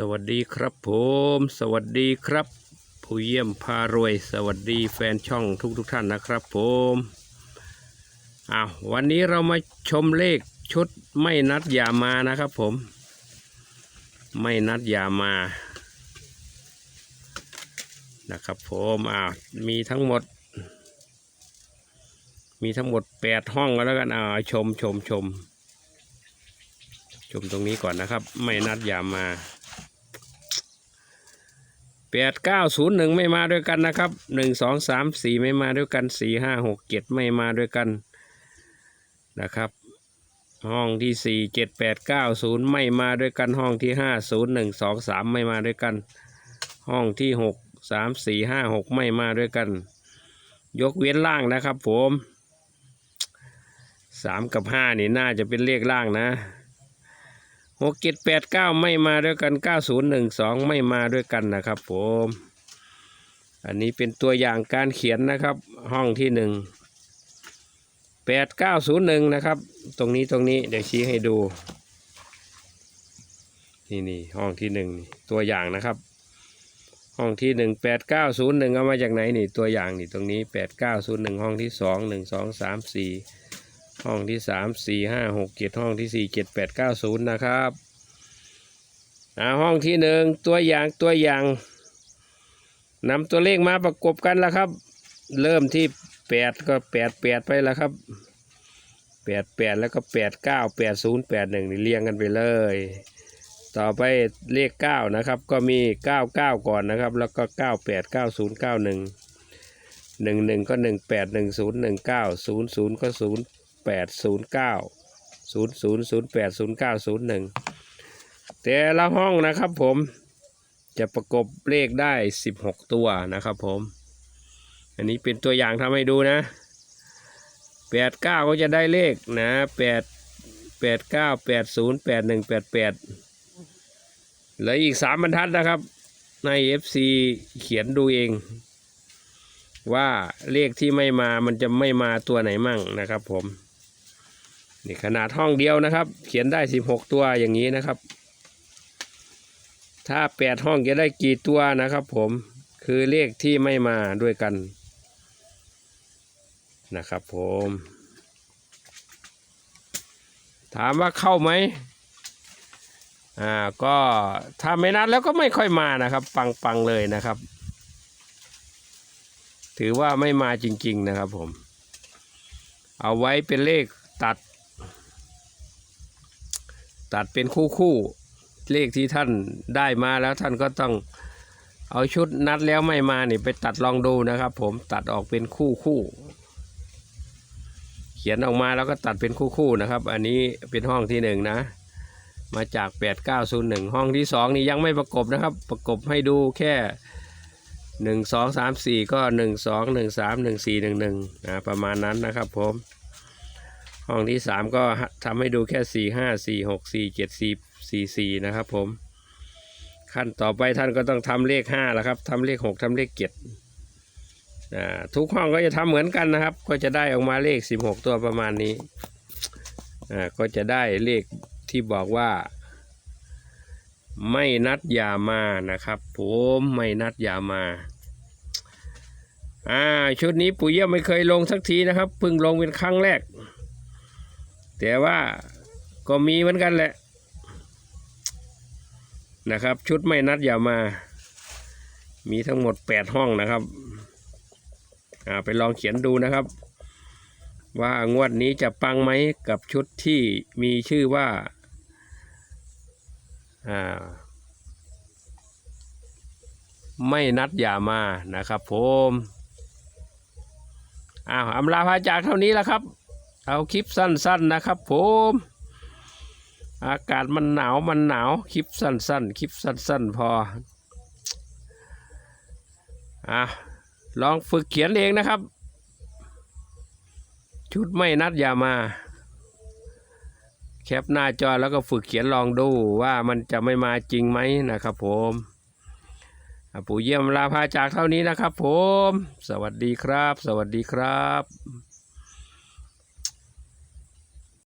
สวัสดีครับผม สวัสดีครับ ผู้เยี่ยมพารวย สวัสดีแฟนช่องทุกทุกๆท่านนะครับผมอ้าววันนี้เรามาชมเลขชุดไม่นัดอย่ามานะครับผม ไม่นัดอย่ามา นะครับผมอ้าวมีทั้งหมด มีทั้งหมดแปดห้องก็แล้วกันอ่าชมชมชมชมตรงนี้ก่อนนะครับ ไม่นัดอย่ามา แปดเก้าศูนย์หนึ่งไม่มาด้วยกันนะครับหนึ่งสองสามสี่ไม่มาด้วยกันสี่ห้าหกเจ็ดไม่มาด้วยกันนะครับ ห้องที่สี่เจ็ดแปดเก้าศูนย์ไม่มาด้วยกันห้องที่ห้าศูนย์หนึ่งสองสามไม่มาด้วยกัน ห้องที่หกสามสี่ห้าหกไม่มาด้วยกัน ยกเว้นล่างนะครับผมสามกับห้านี่น่าจะเป็นเลขล่างนะ หกเจ็ดแปดเก้าไม่มาด้วยกันเก้าศูนย์หนึ่งสองไม่มาด้วยกันนะครับผม อันนี้เป็นตัวอย่างการเขียนนะครับ ห้องที่หนึ่งแปดเก้าศูนย์หนึ่งนะครับ ตรงนี้ตรงนี้เดี๋ยวชี้ให้ดู นี่นี่ห้องที่หนึ่งตัวอย่างนะครับ ห้องที่หนึ่งแปดเก้าศูนย์หนึ่งเอามาจากไหนนี่ตัวอย่างนี่ตรงนี้แปดเก้าศูนย์หนึ่งห้องที่สองหนึ่งสองสามสี่ ห้องที่สามสี่ห้าหกเจ็ดห้องที่สี่เจ็ดแปดเก้าศูนย์นะครับอาห้องที่หนึ่งตัวอย่างตัวอย่างนำตัวเลขมาประกบกันแล้วครับ เริ่มที่แปดก็แปดแปดไปแล้วครับแปดแปดแล้วก็แปดเก้าแปดศูนย์แปดหนึ่งเรียงกันไปเลย ต่อไปเลขเก้านะครับ ก็มีเก้าเก้าก่อนนะครับ แล้วก็เก้าแปดเก้าศูนย์เก้าหนึ่งหนึ่งหนึ่งก็หนึ่งแปดหนึ่งศูนย์หนึ่งเก้าศูนย์ศูนย์ก็ศูนย์ แปดศูนย์เก้าศูนย์ศูนย์ศูนย์แปดศูนย์เก้าศูนย์หนึ่งแต่ละห้องนะครับผมจะประกบเลขได้สิบหกตัวนะครับผม อันนี้เป็นตัวอย่างทำให้ดูนะแปดเก้าก็จะได้เลขนะแปดแปดเก้าแปดศูนย์แปดหนึ่งแปดแปดเหลืออีกสามบรรทัดนะครับ ใน FC เขียนดูเอง ว่าเลขที่ไม่มามันจะไม่มาตัวไหนมั่งนะครับผม นี่ขนาดห้องเดียวนะครับ เขียนได้สิบหกตัวอย่างนี้นะครับ ถ้าแปดห้องจะได้กี่ตัวนะครับ ผมคือเลขที่ไม่มาด้วยกันนะครับ ผม ถามว่าเข้าไหมอ่าก็ถ้าไม่นัดแล้วก็ไม่ค่อยมานะครับ ปังๆเลยนะครับ ถือว่าไม่มาจริง ๆนะครับผม เอาไว้เป็นเลขตัด ตัดเป็นคู่คู่เลขที่ท่านได้มาแล้วท่านก็ต้องเอาชุดนัดแล้วไม่มานี่ไปตัดลองดูนะครับ ผมตัดออกเป็นคู่คู่ เขียนออกมาแล้วก็ตัดเป็นคู่คู่นะครับ อันนี้เป็นห้องที่หนึ่งนะ มาจาก 8901 ห้องที่สองนี่ยังไม่ประกบนะครับ ประกบให้ดูแค่หนึ่งสองสามสี่ก็หนึ่งสองหนึ่งสามหนึ่งสี่หนึ่งหนึ่งนะประมาณนั้นนะครับผม ห้องที่สามก็ทำให้ดูแค่สี่ห้าสี่หกสี่เจ็ดสี่สี่สี่นะครับผม ขั้นต่อไปท่านก็ต้องทำเลขห้าแล้วครับทำเลขหกทำเลขเจ็ดทุกห้องก็จะทำเหมือนกันนะครับ ก็จะได้ออกมาเลขสิบหกตัวประมาณนี้ก็จะได้เลขที่บอกว่า ไม่นัดอย่ามานะครับผมไม่นัดอย่ามาอ่าชุดนี้ปู่เยี่ยมไม่เคยลงสักทีนะครับเพิ่งลงเป็นครั้งแรก แต่ว่าก็มีเหมือนกันแหละ นะครับ ชุดไม่นัดอย่ามา มีทั้งหมดแปดห้องนะครับ อ่าไปลองเขียนดูนะครับ ว่างวดนี้จะปังไหมกับชุดที่มีชื่อว่า อ่า ไม่นัดอย่ามานะครับผมอ้าวอำลาพาจากเท่านี้แล้วครับ เอาคลิปสั้นๆนะครับผม อากาศมันหนาวมันหนาวคลิปสั้นๆ คลิปสั้นๆ พออะลองฝึกเขียนเองนะครับ ชุดไม่นัดอย่ามา แคปหน้าจอแล้วก็ฝึกเขียนลองดูว่ามันจะไม่มาจริงไหมนะครับผมปู่เยี่ยมลาพาจากเท่านี้นะครับผม สวัสดีครับ สวัสดีครับ